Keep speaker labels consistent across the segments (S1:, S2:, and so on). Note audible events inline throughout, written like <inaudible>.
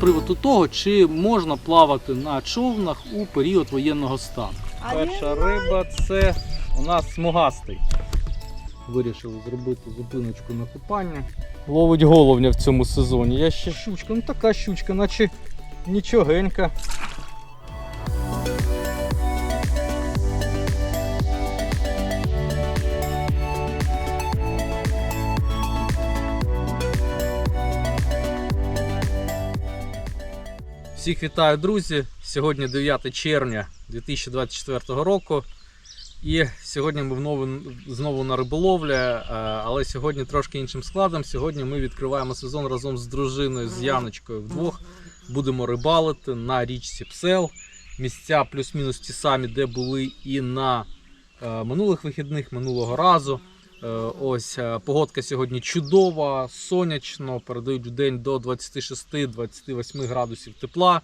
S1: приводу того, чи можна плавати на човнах у період воєнного стану. Перша риба це у нас смугастий. Вирішили зробити зупиночку на купання. Ловить головня в цьому сезоні. Я ще щучка, ну така щучка, наче нічогенька. Всіх вітаю, друзі! Сьогодні 9 червня 2024 року. І сьогодні ми знову, знову на риболовлі, е, але сьогодні трошки іншим складом. Сьогодні ми відкриваємо сезон разом з дружиною, з Яночкою вдвох. Будемо рибалити на річці Псел. Місця плюс-мінус ті самі, де були і на е, минулих вихідних, минулого разу. Е, Ось е, погодка сьогодні чудова, сонячно, передають в день до 26-28 градусів тепла.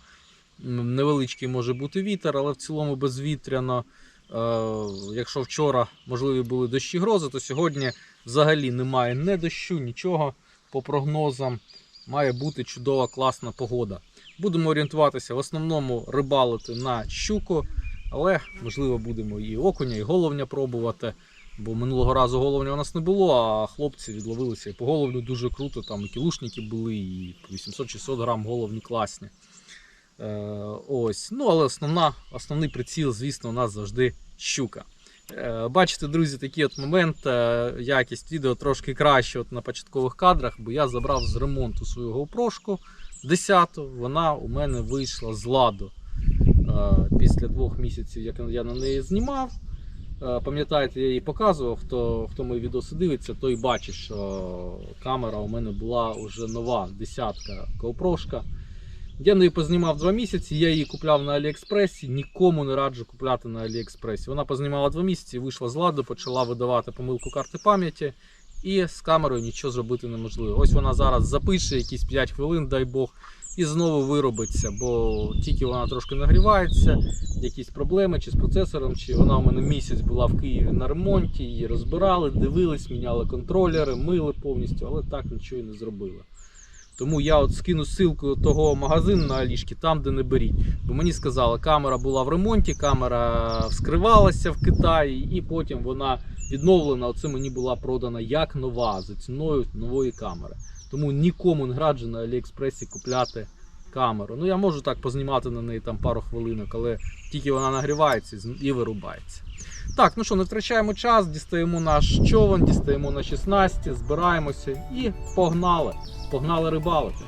S1: Невеличкий може бути вітер, але в цілому безвітряно. Е, Якщо вчора можливі були дощі грози, то сьогодні взагалі немає ні дощу, нічого. По прогнозам має бути чудова, класна погода. Будемо орієнтуватися в основному рибалити на щуку, але можливо будемо і окуня, і головня пробувати. Бо минулого разу головня у нас не було, а хлопці відловилися по головню дуже круто. Там і кілушники були, і 800-600 грам головні класні. Е, ось. Ну, але основна, основний приціл, звісно, у нас завжди щука. Е, бачите, друзі, такий от момент. е, якість відео трошки краще от на початкових кадрах, бо я забрав з ремонту свою GoPro 10 Вона у мене вийшла з ладу е, після двох місяців, як я на неї знімав. Е, Пам'ятаєте, я її показував, хто, хто мої відоси дивиться, той бачить, що камера у мене була вже нова, десятка GoPro. Я неї познімав два місяці, я її купляв на Аліекспресі, нікому не раджу купляти на Аліекспресі. Вона познімала два місяці, вийшла з ладу, почала видавати помилку карти пам'яті, і з камерою нічого зробити неможливо. Ось вона зараз запише якісь 5 хвилин, дай Бог, і знову виробиться, бо тільки вона трошки нагрівається, якісь проблеми чи з процесором, чи вона у мене місяць була в Києві на ремонті, її розбирали, дивились, міняли контролери, мили повністю, але так нічого і не зробили. Тому я от скину ссылку того магазину на Алішки, там де не беріть. Бо мені сказали, камера була в ремонті, камера вскривалася в Китаї, і потім вона відновлена. Оце мені була продана як нова за ціною нової камери. Тому нікому не раджу на Аліекспресі купляти камеру. Ну я можу так познімати на неї там пару хвилинок, але тільки вона нагрівається і вирубається. Так, ну що, не втрачаємо час, дістаємо наш човен, дістаємо на 16, збираємося і погнали. Погнали рибалити.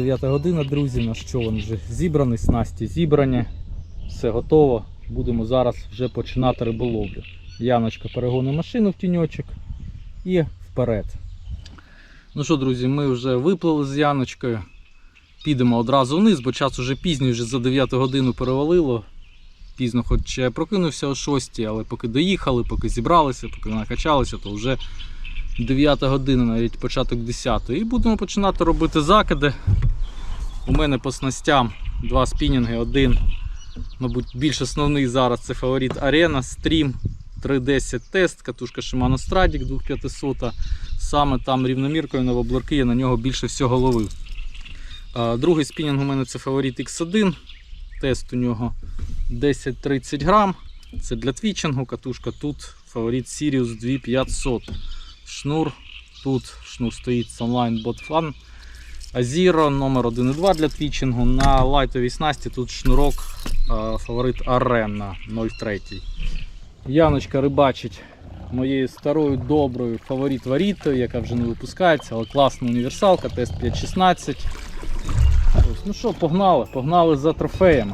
S1: 9 година, друзі, наш човен вже зібраний, снасті зібрані, все готово. Будемо зараз вже починати риболовлю. Яночка перегони машину в тіньочок і вперед. Ну що, друзі, ми вже виплили з Яночкою. Підемо одразу вниз, бо час уже пізній, вже за 9 годину перевалило. Пізно, хоч прокинувся о 6, але поки доїхали, поки зібралися, поки накачалися, то вже 9 година, навіть початок 10. І будемо починати робити закиди. У мене по снастям два спінінги, один, мабуть, більш основний зараз це фаворит Arena Stream 310 тест, катушка Shimano Stradic 2500. Саме там рівноміркою на воблерки я на нього більше всього ловив. Другий спінінг у мене це фаворит X1. Тест у нього 10-30 грам. Це для твічингу, катушка тут фаворит Sirius 2500 шнур. Тут шнур стоїть Sunline Bot Fan. Azero номер 1,2 для твічингу. На лайтовій снасті тут шнурок фаворит Arena 0,3. Яночка рибачить моєю старою доброю фаворит варітою, яка вже не випускається, але класна універсалка, тест 5.16. Ну що, погнали, погнали за трофеями.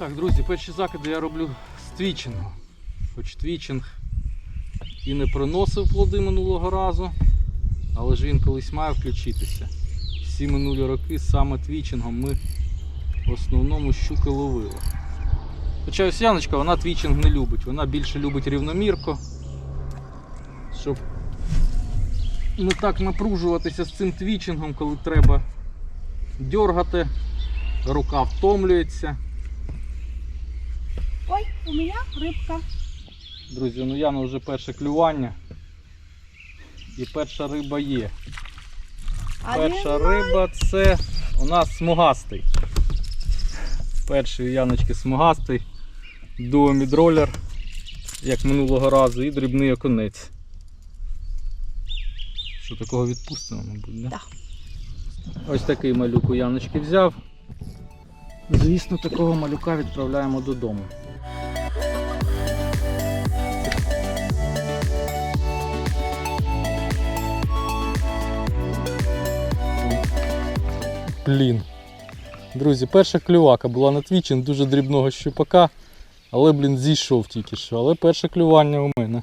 S1: Так, друзі, перші закиди я роблю з твічингу. Хоч твічинг і не приносив плоди минулого разу, але ж він колись має включитися. Всі минулі роки саме твічингом ми в основному щуки ловили. Хоча ось Яночка, вона твічинг не любить, вона більше любить рівномірку, щоб не так напружуватися з цим твічингом, коли треба дергати, рука втомлюється.
S2: Ой, у меня рыбка.
S1: Друзі, ну Яна вже перше клювання. І перша риба є. Перша риба це у нас смугастий. Перший у Яночки смугастий. Дуомідролер, як минулого разу, і дрібний оконець. Що такого відпустимо, мабуть, да?
S2: Да.
S1: Ось такий малюк у Яночки взяв. Звісно, такого малюка відправляємо додому. Блін. Друзі, перша клювака була на твічинг дуже дрібного щупака, але, блін, зійшов тільки що. Але перше клювання у мене.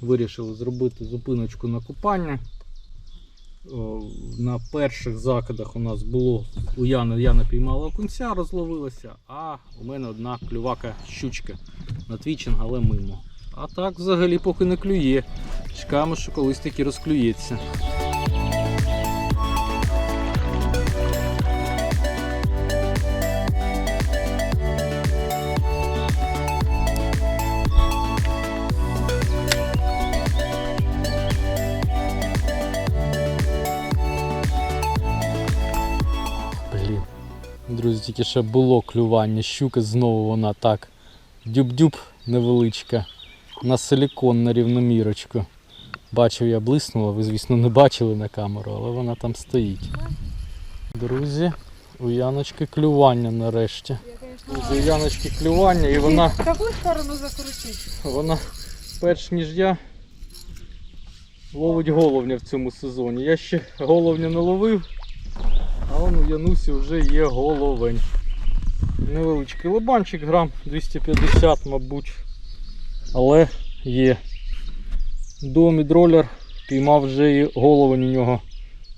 S1: Вирішили зробити зупиночку на купання. О, На перших закидах у нас було у Яни, Яна піймала окунця, розловилася, а у мене одна клювака щучка на твічинг, але мимо. А так взагалі поки не клює. Чекаємо, що колись таки розклюється. Тільки ще було клювання. Щука знову вона так. Дюб-дюб невеличка. На силікон на рівномірочку. Бачив, я блиснула, ви, звісно, не бачили на камеру, але вона там стоїть. Друзі, у Яночки клювання нарешті. Друзі, у Яночки клювання і вона,
S2: В сторону закрутить?
S1: вона перш ніж я ловить головня в цьому сезоні. Я ще головня не ловив, он у Янусі вже є головень. Невеличкий лобанчик, грам 250, мабуть. Але є. Домідролер піймав вже і головень у нього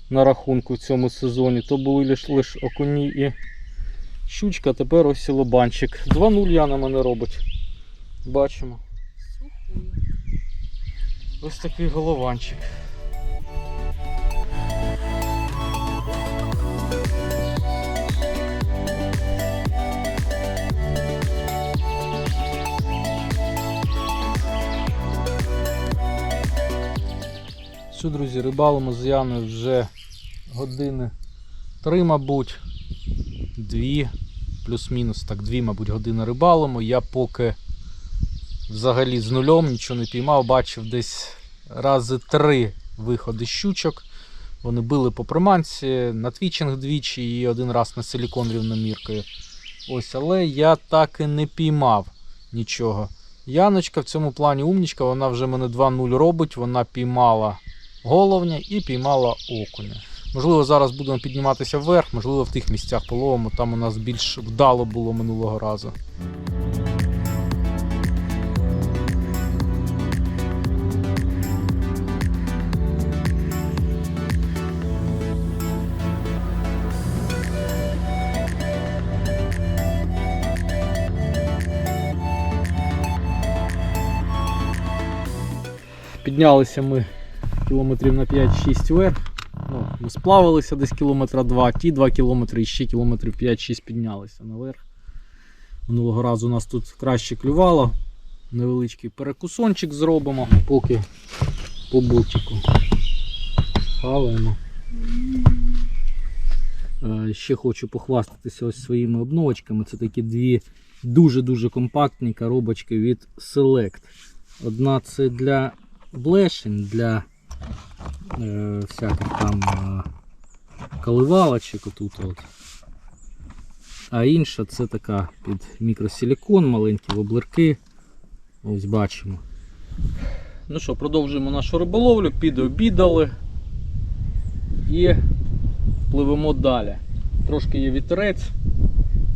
S1: на рахунку в цьому сезоні. То були лише лиш окуні і щучка, тепер ось і лобанчик. 2-0 я на мене робить. Бачимо. Ось такий голованчик. Що, друзі, рибалимо з Яною вже години три, мабуть. Дві, плюс-мінус, так, дві, мабуть, години рибалимо. Я поки взагалі з нульом нічого не піймав, бачив десь рази три виходи щучок. Вони били по приманці, на твічинг двічі і один раз на силікон рівноміркою. Ось, але я так і не піймав нічого. Яночка в цьому плані умнічка, вона вже мене 2-0 робить, вона піймала головня і піймала окуня. Можливо, зараз будемо підніматися вверх, можливо, в тих місцях половимо, там у нас більш вдало було минулого разу. Піднялися ми кілометрів на 5-6 вверх. Ну, ми сплавилися десь кілометра 2, ті 2 кілометри і ще кілометрів 5-6 піднялися наверх. Минулого разу нас тут краще клювало. Невеличкий перекусончик зробимо, поки по бутику. Хаваємо. Е, Ще хочу похвастатися ось своїми обновочками. Це такі дві дуже-дуже компактні коробочки від Select. Одна це для блешень, для е, всяких там е, коливалочок отут от. А інша це така під мікросилікон, маленькі воблерки. Ось бачимо. Ну що, продовжуємо нашу риболовлю, підобідали і пливемо далі. Трошки є вітерець.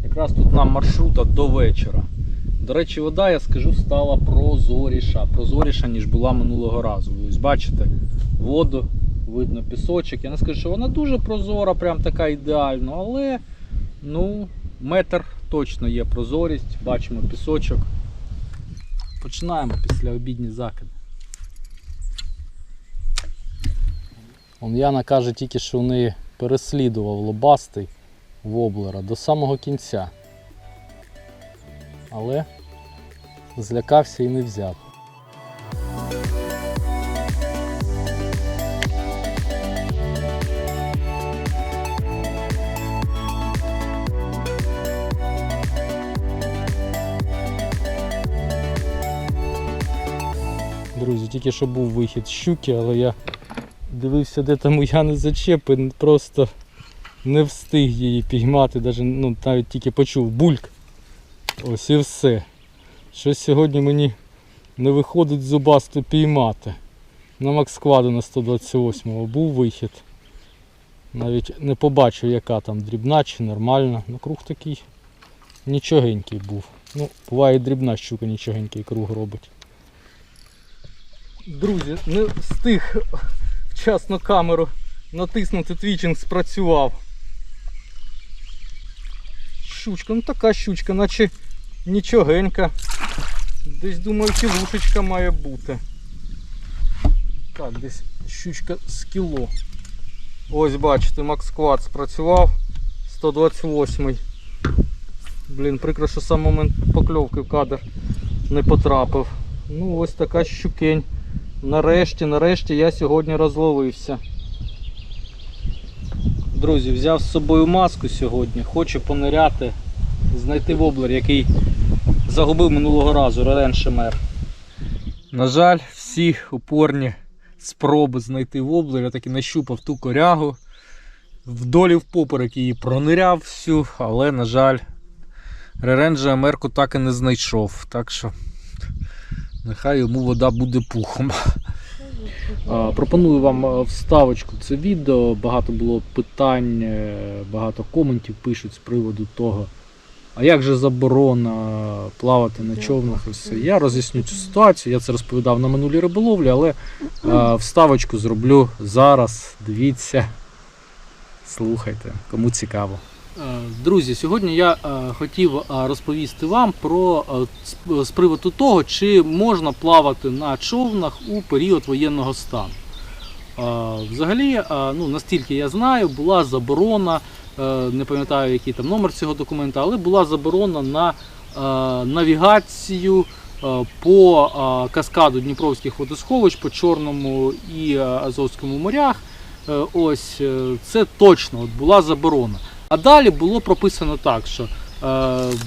S1: Якраз тут нам маршрута до вечора. До речі, вода, я скажу, стала прозоріша. Прозоріша, ніж була минулого разу. Ось бачите воду, видно пісочок. Я не скажу, що вона дуже прозора, прям така ідеальна, але ну, метр точно є прозорість, бачимо пісочок. Починаємо після обідні закиди. Он Яна каже тільки, що в неї переслідував лобастий воблера до самого кінця. Але злякався і не взяв. Друзі, тільки що був вихід щуки, але я дивився, де там у Яни зачепи, просто не встиг її піймати, навіть, ну, навіть тільки почув бульк. Ось і все. Щось сьогодні мені не виходить зубасту піймати. На Макскваду на 128 був вихід. Навіть не побачив, яка там дрібна чи нормальна. Ну круг такий нічогенький був. Ну, буває дрібна щука нічогенький круг робить. Друзі, не встиг вчасно камеру натиснути, твічинг спрацював. Щучка, ну така щучка, наче нічогенька. Десь думаю, кілушечка має бути. Так, десь щучка з кіло. Ось бачите, Максквад спрацював 128-й. Блін, прикро, що сам момент покльовки в кадр не потрапив. Ну ось така щукень. Нарешті, нарешті я сьогодні розловився. Друзі, взяв з собою маску сьогодні. Хочу пониряти, знайти воблер, який загубив минулого разу Релен Шемер. На жаль, всі упорні спроби знайти воблер, я таки нащупав ту корягу. Вдолі впоперек її прониряв всю, але, на жаль, Реренджа Америку так і не знайшов. Так що нехай йому вода буде пухом. Пропоную вам е, вставочку це відео. Багато було питань, е, багато коментів пишуть з приводу того. А як же заборона плавати на човнах і? Я роз'ясню цю ситуацію. Я це розповідав на минулій риболовлі, але е, вставочку зроблю зараз. Дивіться, слухайте, кому цікаво. Друзі, сьогодні я е, хотів е, розповісти вам про е, з приводу того, чи можна плавати на човнах у період воєнного стану. Взагалі, ну, настільки я знаю, була заборона, е, не пам'ятаю, який там номер цього документа, але була заборона на е, навігацію е, по каскаду Дніпровських водосховищ, по Чорному і Азовському морях. Ось це точно от була заборона. А далі було прописано так, що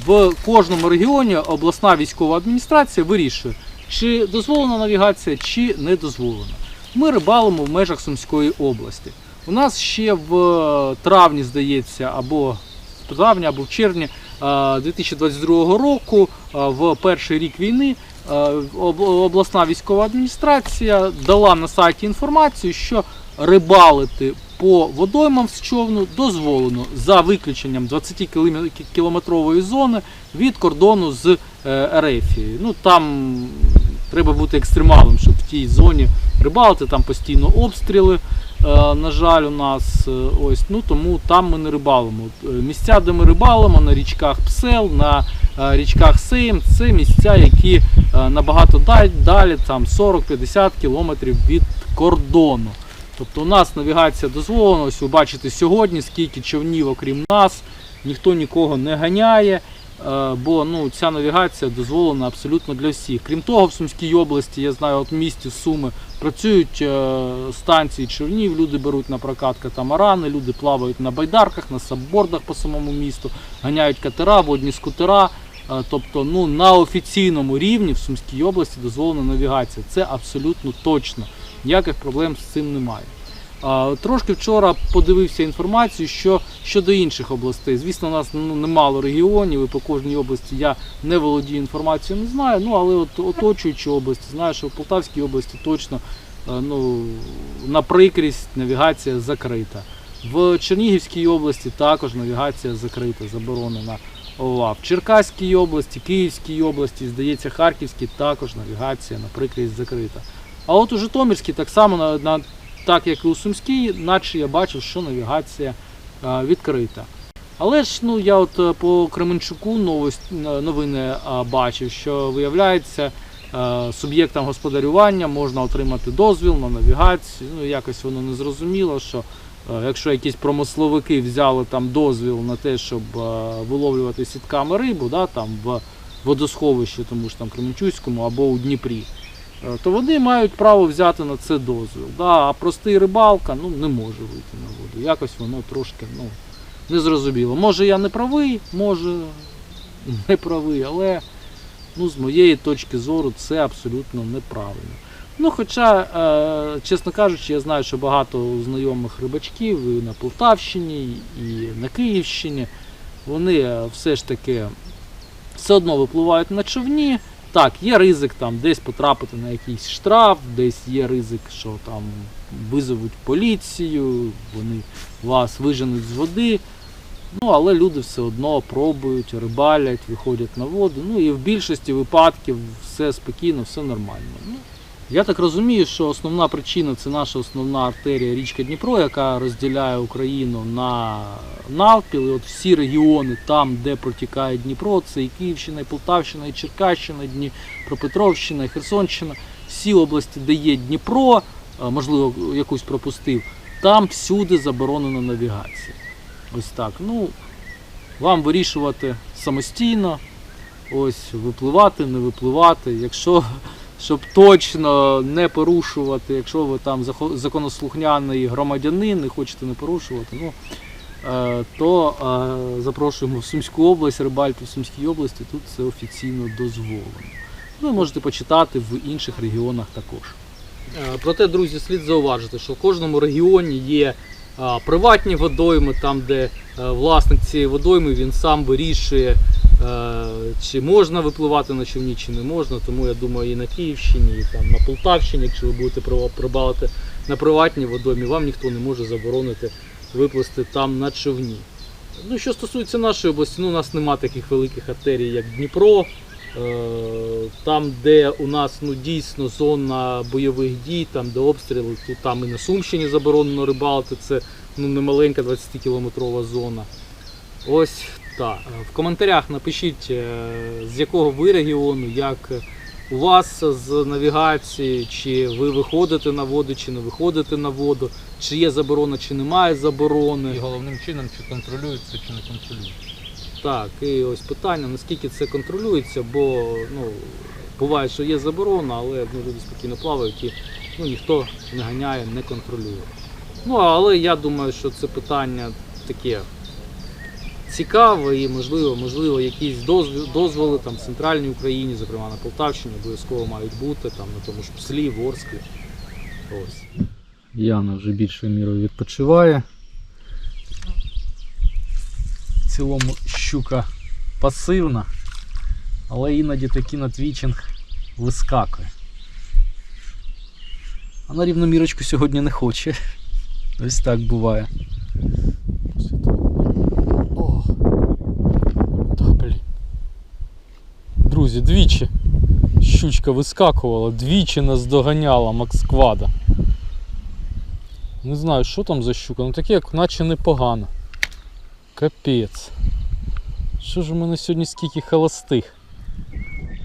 S1: в кожному регіоні обласна військова адміністрація вирішує, чи дозволена навігація, чи не дозволена. Ми рибалимо в межах Сумської області. У нас ще в е, травні, здається, або в травні, або в червні е, 2022 року, е, в перший рік війни, е, обласна військова адміністрація дала на сайті інформацію, що рибалити по водоймам з човну дозволено за виключенням 20 кіломе- кілометрової зони від кордону з е, Ерефією. Ну там треба бути екстремалом, щоб в тій зоні рибалити, там постійно обстріли. е, На жаль, у нас е, ось ну тому там ми не рибалимо. Е, Місця, де ми рибалимо, на річках Псел, на річках Сейм, це місця, які набагато далі, там 40-50 кілометрів від кордону. Тобто у нас навігація дозволена, ось ви бачите сьогодні, скільки човнів, окрім нас, ніхто нікого не ганяє, бо ну, ця навігація дозволена абсолютно для всіх. Крім того, в Сумській області, я знаю, от в місті Суми працюють е, станції човнів, люди беруть на прокат катамарани, люди плавають на байдарках, на саббордах по самому місту, ганяють катера, водні скутера. Е, Тобто ну, на офіційному рівні в Сумській області дозволена навігація. Це абсолютно точно. Ніяких проблем з цим немає. Трошки вчора подивився інформацію, що щодо інших областей. Звісно, у нас немало регіонів, і по кожній області я не володію інформацією, не знаю. Ну але от оточуючі області, знаю, що в Полтавській області точно е, ну, на прикрість навігація закрита. В Чернігівській області також навігація закрита, заборонена. Ова. В Черкаській області, Київській області, здається, Харківській також навігація на прикрість закрита. А от у Житомирській так само, на, на, так як і у Сумській, наче я бачив, що навігація відкрита. Але ж ну, я от е, по Кременчуку е, новини бачив, що виявляється, е, суб'єктам господарювання можна отримати дозвіл на навігацію. Ну, якось воно не зрозуміло, що е, якщо якісь промисловики взяли там дозвіл на те, щоб е, виловлювати сітками рибу, да, там в водосховищі, тому ж там Кременчуцькому або у Дніпрі, е, то вони мають право взяти на це дозвіл. Да, а простий рибалка ну, не може вийти на воду. Якось воно трошки ну, незрозуміло. Може я не правий, може <laughs> не правий, але ну, з моєї точки зору це абсолютно неправильно. Ну, хоча, е, чесно кажучи, я знаю, що багато знайомих рибачків і на Полтавщині, і на Київщині, вони е, все ж таки все одно випливають на човні. Так, є ризик там десь потрапити на якийсь штраф, десь є ризик, що там визовуть поліцію, вони вас виженуть з води. Ну, але люди все одно пробують, рибалять, виходять на воду. Ну і в більшості випадків все спокійно, все нормально. Я так розумію, що основна причина це наша основна артерія річка Дніпро, яка розділяє Україну на навпіл. І от всі регіони, там, де протікає Дніпро, це і Київщина, і Полтавщина, і Черкащина, і Дніпропетровщина, і Херсонщина, всі області, де є Дніпро, можливо, якусь пропустив, там всюди заборонена навігація. Ось так. Ну, вам вирішувати самостійно, ось випливати, не випливати. Якщо щоб точно не порушувати, якщо ви там законослухняний громадянин, не хочете не порушувати, ну, е, то е, запрошуємо в Сумську область, рибальте в Сумській області, тут це офіційно дозволено. Ви можете почитати в інших регіонах також. Е, Проте, друзі, слід зауважити, що в кожному регіоні є приватні водойми, там, де е, власник цієї водойми він сам вирішує, е, чи можна випливати на човні, чи не можна. Тому я думаю, і на Київщині, і там на Полтавщині, якщо ви будете прибалити на приватній водоймі, вам ніхто не може заборонити виплисти там на човні. Ну, що стосується нашої області, ну, у нас нема таких великих артерій, як Дніпро. Е, Там, де у нас ну, дійсно зона бойових дій, там де обстріли, тут там і на Сумщині заборонено рибалити, це ну, не маленька 20-кілометрова зона. Ось так. В коментарях напишіть, е, з якого ви регіону, як у вас з навігації, чи ви виходите на воду, чи не виходите на воду, чи є заборона, чи немає заборони.
S3: І головним чином, чи контролюється, чи не контролюється.
S1: Так, і ось питання, наскільки це контролюється, бо ну, буває, що є заборона, але ну, люди спокійно плавають і ну, ніхто не ганяє, не контролює. Ну, але я думаю, що це питання таке цікаве і можливо, можливо, якісь дозволи там в центральній Україні, зокрема на Полтавщині, обов'язково мають бути, там на тому ж Пслі, Ворсклі. Ось. Яна вже більшою мірою відпочиває. В цілому щука пасивна, але іноді такий на твічинг вискакує. А на рівномірочку сьогодні не хоче. Ось так буває. О! Друзі, двічі щучка вискакувала, двічі нас доганяла Максквада. Не знаю, що там за щука, ну таке, як наче непогано. Капець. Що ж у мене сьогодні скільки холостих?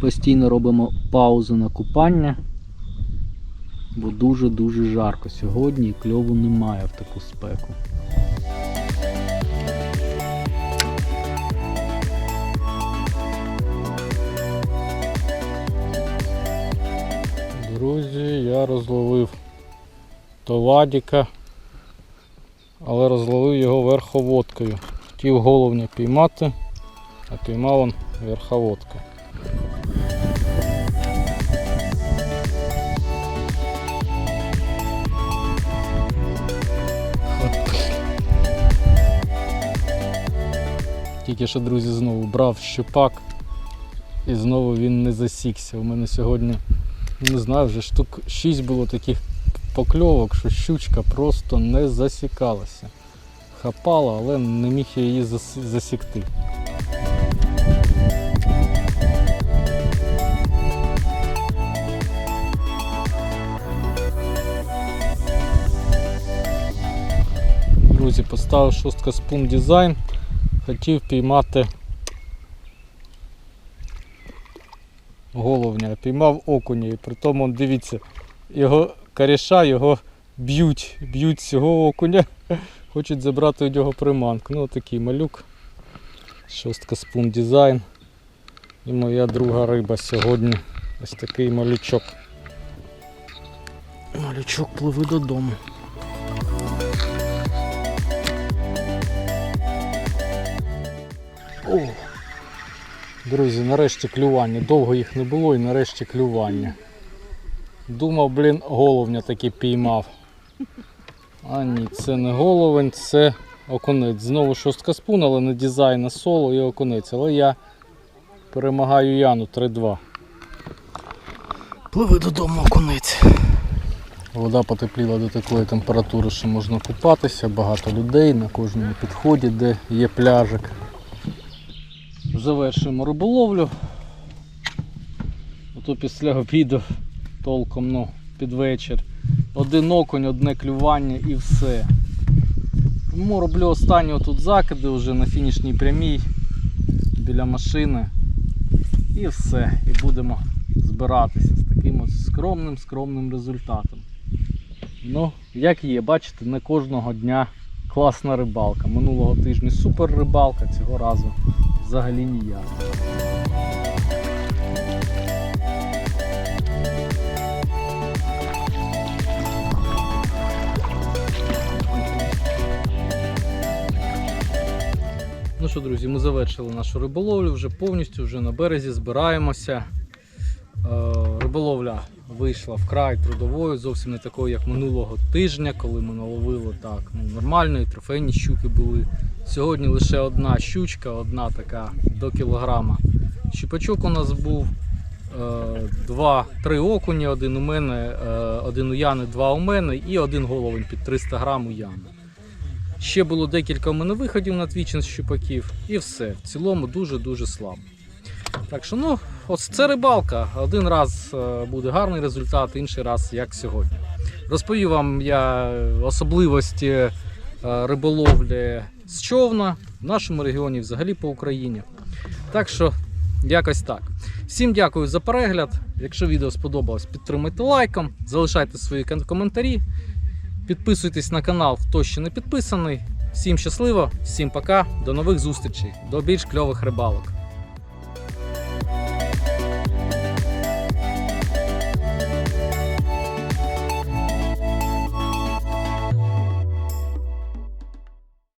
S1: Постійно робимо паузу на купання, бо дуже-дуже жарко сьогодні і кльову немає в таку спеку. Друзі, я розловив товадіка, але розловив його верховодкою. Хотів головня піймати, а піймав он верховодка. Тільки що, друзі, знову брав щупак і знову він не засікся. У мене сьогодні, не знаю, вже штук 6 було таких покльовок, що щучка просто не засікалася. Хапала, але не міг я її засікти. Друзі, поставив шостка спун дизайн. Хотів піймати головня, піймав окуня. І при тому, дивіться, його коріша його б'ють, б'ють цього окуня. <laughs> Хочуть забрати у нього приманку. Ну, такий малюк. Шостка спун дизайн. І моя друга риба сьогодні. Ось такий малючок. Малючок пливе додому. О! Друзі, нарешті клювання. Довго їх не було і нарешті клювання. Думав, блін, головня таки піймав. А ні, це не головень, це окунець. Знову шостка спун, але не дизайн, а соло і окунець. Але я перемагаю Яну 3-2. Пливи додому окунець. Вода потепліла до такої температури, що можна купатися, багато людей на кожному підході, де є пляжик. Завершуємо риболовлю. Ото після обіду толком ну, під вечір. Один окунь, одне клювання і все. Тому роблю останні тут закиди вже на фінішній прямій біля машини. І все. І будемо збиратися з таким ось скромним скромним результатом. Ну, як є, бачите, не кожного дня класна рибалка. Минулого тижня супер рибалка, цього разу взагалі ніяк. Ну що, друзі, ми завершили нашу риболовлю вже повністю, вже на березі збираємося. Е, Риболовля вийшла вкрай трудовою, зовсім не такою, як минулого тижня, коли ми наловили так ну, нормально, і трофейні щуки були. Сьогодні лише одна щучка, одна така до кілограма. Щупачок у нас був е, два, три окуні, один у мене, е, один у Яни, два у мене і один головень під 300 грам у Яни. Ще було декілька у мене виходів на твічин щупаків, і все. В цілому дуже-дуже слабо. Так що, ну, ось це рибалка. Один раз е, буде гарний результат, інший раз як сьогодні. Розповів вам я особливості риболовлі з човна в нашому регіоні, взагалі по Україні. Так що, якось так. Всім дякую за перегляд. Якщо відео сподобалось, підтримайте лайком, залишайте свої коментарі. Підписуйтесь на канал, хто ще не підписаний. Всім щасливо, всім пока, до нових зустрічей, до більш кльових рибалок.